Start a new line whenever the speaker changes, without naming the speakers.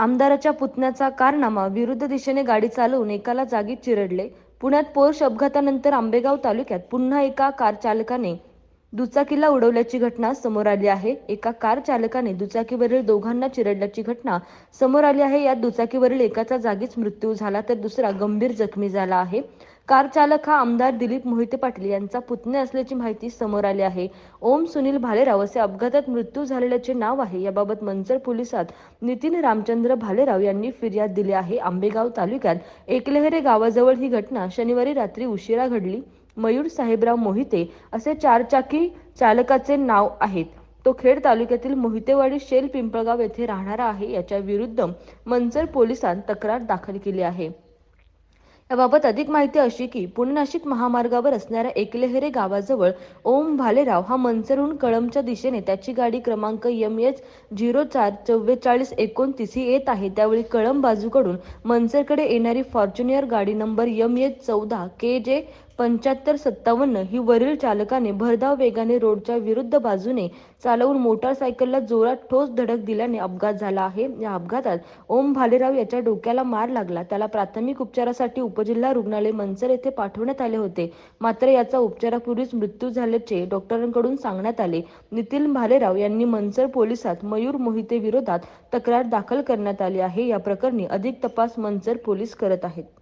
आमदाराच्या पुतण्याचा कारनामा, विरुद्ध दिशेने गाडी चालवून एकाला जागीच चिरडले. पुण्यात पोर्श अपघातानंतर आंबेगाव तालुक्यात पुन्हा एका कार चालकाने दुचाकीला उडवल्याची घटना समोर आली आहे. एका कार चालकाने दुचाकीवरील दोघांना चिरडल्याची घटना समोर आली आहे. यात दुचाकीवरील एकाचा जागीच मृत्यू झाला तर दुसरा गंभीर जखमी झाला आहे. कार चालक हा आमदार दिलीप मोहिते पाटील यांचा पुतणे असल्याची माहिती समोर आली आहे. ओम सुनील भालेराव असे अपघातात मृत्यू झालेल्याचे नाव आहे. याबाबत मंचर पोलिसात नितीन रामचंद्र भालेराव यांनी फिर्याद दिली आहे. आंबेगाव तालुक्यात एकलेहरे गावाजवळ ही घटना शनिवारी रात्री उशिरा घडली. मयूर साहेबराव मोहिते असे चारचाकी चालकाचे नाव आहेत. तो खेड तालुक्यातील मोहितेवाडी शेल पिंपळगाव येथे राहणारा आहे. याच्या विरुद्ध मंचर पोलिसांत तक्रार दाखल केली आहे. याबाबत अधिक माहिती अशी की पुणे नाशिक महामार्गावर असणाऱ्या एकलेहरे गावाजवळ ओम भालेराव हा मंचरहून कळमच्या दिशेने त्याची गाडी क्रमांक एम एच झिरो चार चव्वेचाळीस एकोणतीस ही येत आहे. त्यावेळी कळम बाजूकडून मंचरकडे येणारी फॉर्च्युनर गाडी नंबर एम एच चौदा के जे पंच्याहत्तर सत्तावन्न ही वरील चालकाने भरधाव वेगाने रोडच्या विरुद्ध बाजूने चालवून मोटारसायकलला जोरात ठोस धडक दिल्याने अपघात झाला आहे. या अपघातात ओम भालेराव याच्या डोक्याला मार लागला. त्याला प्राथमिक उपचारासाठी उपजिल्हा रुग्णालय मंचर येथे पाठवण्यात आले होते. मात्र याचा उपचारापूर्वीच मृत्यू झाल्याचे डॉक्टरांकडून सांगण्यात आले. नितीन भालेराव यांनी मंचर पोलिसात मयूर मोहिते विरोधात तक्रार दाखल करण्यात आली आहे. या प्रकरणी अधिक तपास मंचर पोलीस करत आहेत.